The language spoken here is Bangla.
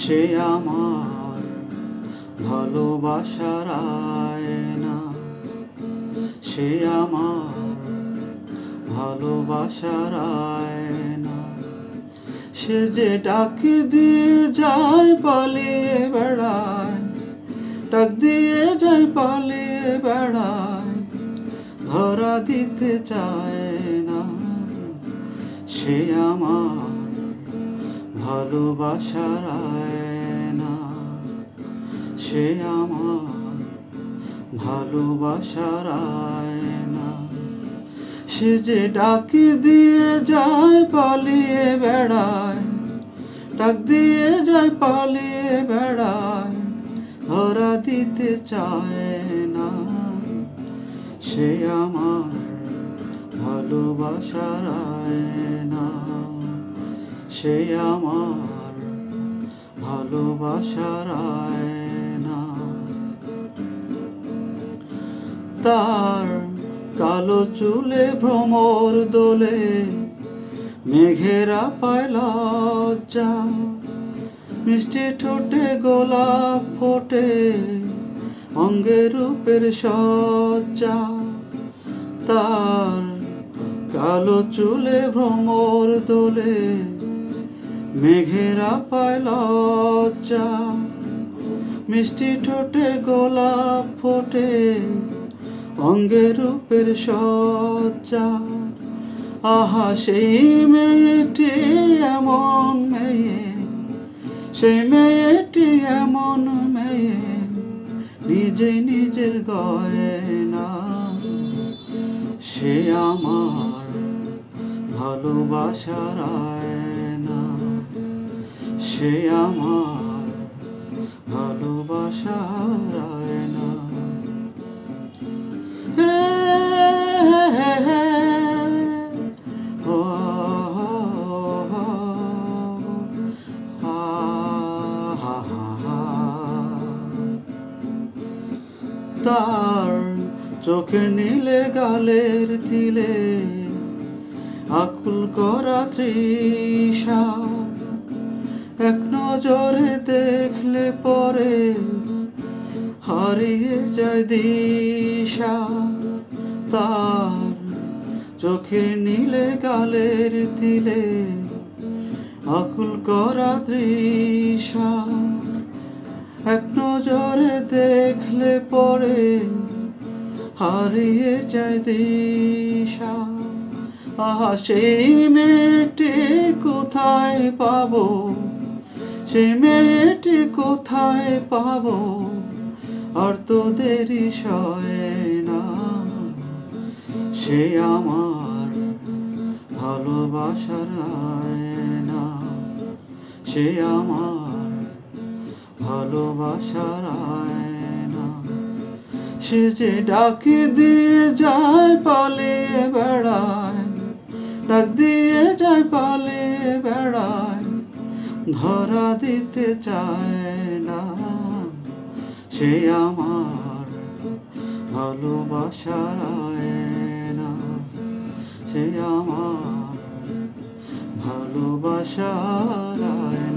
সে আমার ভালোবাসার আয়না। সে আমার ভালোবাসার আয়না। সে যে ডাক দিয়ে যায় পালিয়ে বেড়ায়, ডাক দিয়ে যায় পালিয়ে বেড়ায়, ধরা দিতে চায় না। সে আমার ভালোবাসার আয়না সে আমার ভালোবাসার আয়না সে যে ডাকি দিয়ে যায়, পালিয়ে বেড়ায়। ডাক দিয়ে যায়, পালিয়ে বেড়ায়, ধরা দিতে চায় না। সে আমার ভালোবাসার আয়না সে আমার ভালোবাসার আয়না। তার কালো চুলে ভ্রমর দোলে মেঘেরা পায় লজ্জা। মিষ্টি ঠোঁটে গোলাপ ফোটে অঙ্গে রূপের সজ্জা। তার কালো চুলে ভ্রমর দোলে মেঘেরা পায় লজ্জা, মিষ্টি ঠোঁটে গোলাপ ফোটে, অঙ্গে রূপের সজ্জা। আহা, সেই মেয়েটি এমন মেয়ে, সেই মেয়েটি এমন মেয়ে, নিজে নিজের গয়না। সে আমার ভালোবাসার আয়না। সে আমার হা হা তার চোখে নীলে গালের তিলে আকুল করা তৃষা এক নজরে দেখলে পরে হারিয়ে যায় দিশা। তার চোখে নীলে গালের তিলে আকুল করা দৃশা এক নজরে দেখলে পরে হারিয়ে যায় দিশা। আহা, সেই মেয়েটি কোথায় পাবো? সেই মেয়েটি কোথায় পাবো? আর তো দেরি না। সে আমার ভালোবাসার আয়না। সে আমার ভালোবাসার আয়না। সে যে ডাক দিয়ে যায় পালিয়ে বেড়ায়, ডাক দিয়ে যায় পালিয়ে বেড়ায়। ধরা দিতে চায় না। সে আমার ভালোবাসার না। সে আমার ভালোবাসার